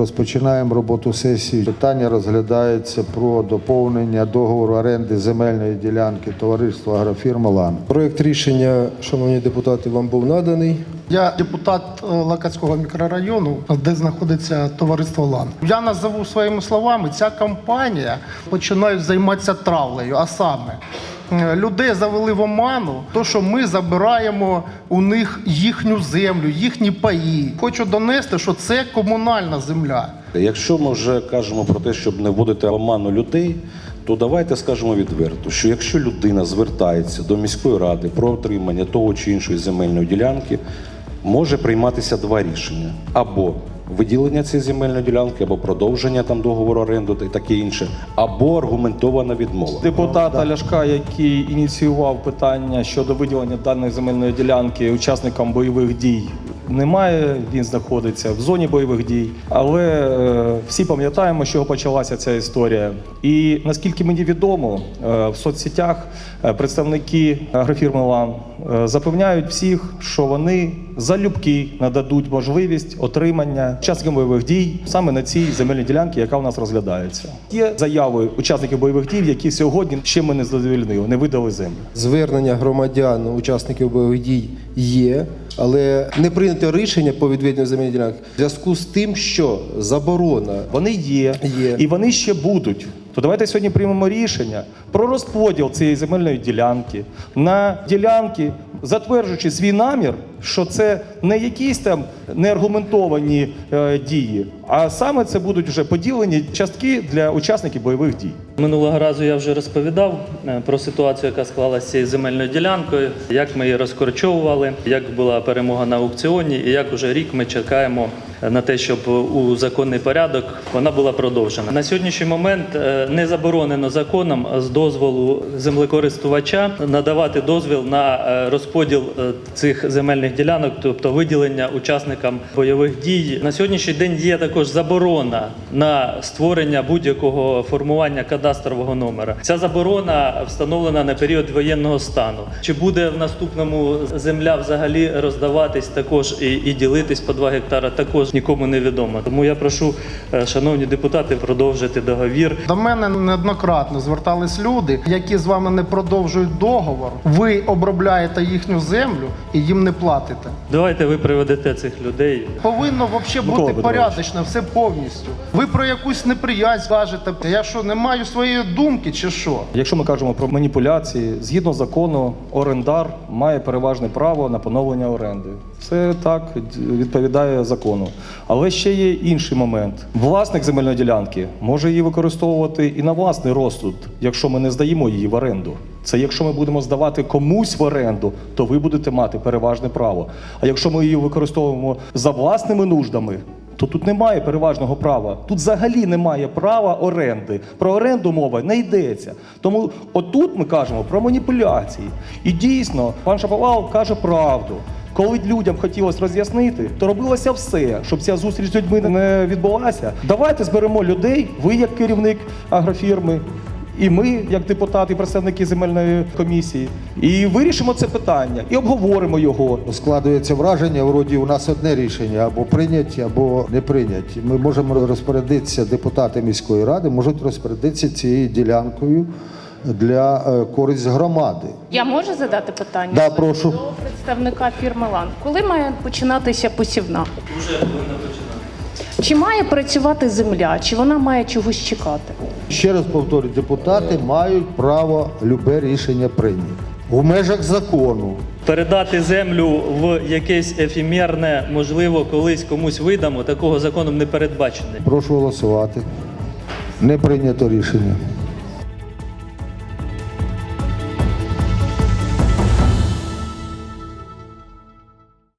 Розпочинаємо роботу сесії. Питання розглядається про доповнення договору оренди земельної ділянки товариства агрофірма «Лан». Проект рішення, шановні депутати, вам був наданий. Я депутат е, Лакацького мікрорайону, де знаходиться товариство ЛАН. Я назову своїми словами, ця компанія починає займатися травлею, а саме. Е, Людей завели в оману, то що ми забираємо у них їхню землю, їхні паї. Хочу донести, що це комунальна земля. Якщо ми вже кажемо про те, щоб не вводити оману людей, то давайте скажемо відверто, що якщо людина звертається до міської ради про отримання того чи іншої земельної ділянки, може прийматися два рішення: або виділення цієї земельної ділянки, або продовження там договору оренду та таке інше, або аргументована відмова. Депутата Ляшка, який ініціював питання щодо виділення даної земельної ділянки учасникам бойових дій, немає. Він знаходиться в зоні бойових дій. Але е, всі пам'ятаємо, чого почалася ця історія. І наскільки мені відомо, е, в соцсетях е, представники агрофірми ЛАН е, запевняють всіх, що вони залюбки нададуть можливість отримання учасникам бойових дій саме на цій земельній ділянці, яка у нас розглядається. Є заяви учасників бойових дій, які сьогодні ще ми не задовільнили, не видали землю. Звернення громадян, учасників бойових дій є, але не прийнято рішення по відведенню земельних ділянок в зв'язку з тим, що заборона Вони є, Є. і вони ще будуть. То давайте сьогодні приймемо рішення про розподіл цієї земельної ділянки на ділянки, затверджуючи свій намір, що це не якісь там неаргументовані е, дії, а саме це будуть вже поділені частки для учасників бойових дій. Минулого разу я вже розповідав е, про ситуацію, яка склалася з цією земельною ділянкою, як ми її розкорчовували, як була перемога на аукціоні, і як уже рік ми чекаємо на те, щоб у законний порядок вона була продовжена. На сьогоднішній момент е, не заборонено законом з дозволу землекористувача надавати дозвіл на е, розподіл е, цих земельних ділянок, тобто виділення учасникам бойових дій. На сьогоднішній день є також заборона на створення будь-якого формування кадастрового номера. Ця заборона встановлена на період воєнного стану. Чи буде в наступному земля взагалі роздаватись також і, і ділитись по 2 гектара, також нікому не відомо. Тому я прошу, е, шановні депутати, продовжити договір. До мене неоднократно звертались люди, які з вами не продовжують договор. Ви обробляєте їхню землю і їм не платите. Давайте ви приведете цих людей. Повинно взагалі бути Петрович. порядочно, все повністю. Ви про якусь неприязнь кажете. Я що, не маю своєї думки чи що? Якщо ми кажемо про маніпуляції, згідно закону, орендар має переважне право на поновлення оренди. Це так відповідає закону. Але ще є інший момент: власник земельної ділянки може її використовувати і на власний розсуд, якщо ми не здаємо її в оренду. Це якщо ми будемо здавати комусь в оренду, то ви будете мати переважне право. А якщо ми її використовуємо за власними нуждами, то тут немає переважного права. Тут взагалі немає права оренди. Про оренду мова не йдеться. Тому отут ми кажемо про маніпуляції. І дійсно, пан Шаповал каже правду. Коли людям хотілося роз'яснити, то робилося все, щоб ця зустріч з людьми не відбулася. Давайте зберемо людей, ви як керівник агрофірми, і ми, як депутати, представники земельної комісії, і вирішимо це питання, і обговоримо його. Складується враження, вроді у нас одне рішення або прийняті, або не прийняті. Ми можемо розпорядитися, депутати міської ради можуть розпорядитися цією ділянкою для е, користь громади. Я можу задати питання Да, прошу. до представника фірми Лан. Коли має починатися посівна? Уже повинна починати. Чи має працювати земля, чи вона має чогось чекати? Ще раз повторюю, депутати мають право любе рішення прийняти у межах закону. Передати землю в якесь ефемерне, можливо, колись комусь видамо, такого законом не передбачено. Прошу голосувати. Не прийнято рішення.